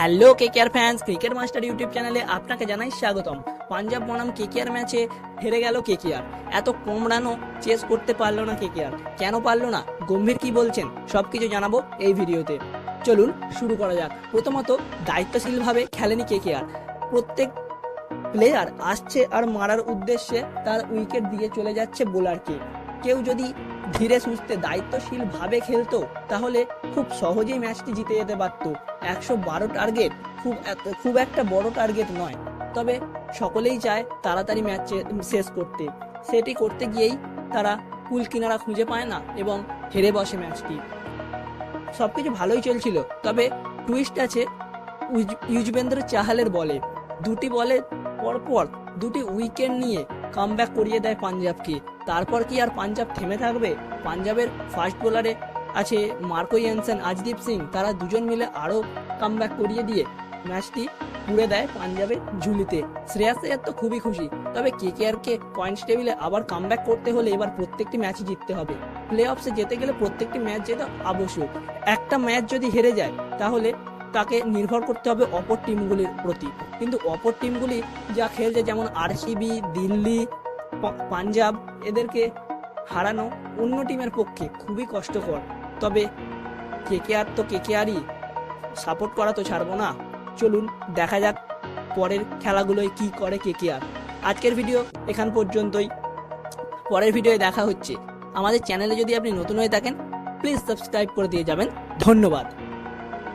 Hello KKR fans, cricket master YouTube চ্যানেলে আপনাকে জানাই স্বাগতম। পাঞ্জাব বনাম কেকেআর ম্যাচে হেরে গেল কেকেআর। এত কম রানও চেস করতে পারল না কেকেআর। কেন পারল না? গম্ভীর কি বলছেন? সব কিছু জানাব এই ভিডিওতে। চলুন শুরু করা যাক। প্রথমত, দায়িত্বশীলভাবে খেলেনি কেকেআর। প্রত্যেক প্লেয়ার আসছে আর মারার উদ্দেশ্যে তার উইকেট দিয়ে চলে যাচ্ছে বোলারকে কেউ যদি ধীরে সুস্থে দায়িত্বশীল ভাবে খেলতো, তাহলে খুব সহজেই ম্যাচটি জিতে যেতে পারত। একশো বারো টার্গেট খুব খুব একটা বড় টার্গেট নয়। তবে সকলেই চায় তাড়াতাড়ি ম্যাচ শেষ করতে। সেটি করতে গিয়েই তারা কুল কিনারা খুঁজে পায় না এবং হেরে বসে ম্যাচটি। সবকিছু ভালোই চলছিল, তবে টুইস্ট আছে উজ- ইউজবেন্দ্র চাহালের বলে। দুটি বলে পরপর দুটি উইকেট নিয়ে কামব্যাক করিয়ে দেয় পাঞ্জাবকে। তারপর কি আর পাঞ্জাব থেমে থাকবে? পাঞ্জাবের ফার্স্ট বোলারে আছে মার্কো ইয়েনসেন আজদীপ সিং। তারা দুজন মিলে আরও কামব্যাক করিয়ে দিয়ে ম্যাচটি পুড়ে দেয় পাঞ্জাবের ঝুলিতে। শ্রেয়াস আয়ার তো খুবই খুশি। তবে কেকেআরকে পয়েন্টস টেবিলে আবার কামব্যাক করতে হলে এবার প্রত্যেকটি ম্যাচই জিততে হবে। প্লে অফসে যেতে গেলে প্রত্যেকটি ম্যাচ জেতা আবশ্যক। একটা ম্যাচ যদি হেরে যায়, তাহলে তাকে নির্ভর করতে হবে অপর টিমগুলির প্রতি। কিন্তু অপর টিমগুলি যা খেলছে, যেমন আরসিবি দিল্লি পাঞ্জাব এদেরকে হারানো অন্য টিমের পক্ষে খুবই কষ্টকর। তবে কেকেআর তো কেকেআরই সাপোর্ট করা তো ছাড়বো না। চলুন দেখা যাক পরের খেলাগুলোয় কি করে কেকেআর আজকের ভিডিও এখান পর্যন্তই। পরের ভিডিওয়ে দেখা হচ্ছে। আমাদের চ্যানেলে যদি আপনি নতুন হয়ে থাকেন প্লিজ সাবস্ক্রাইব করে দিয়ে যাবেন। ধন্যবাদ।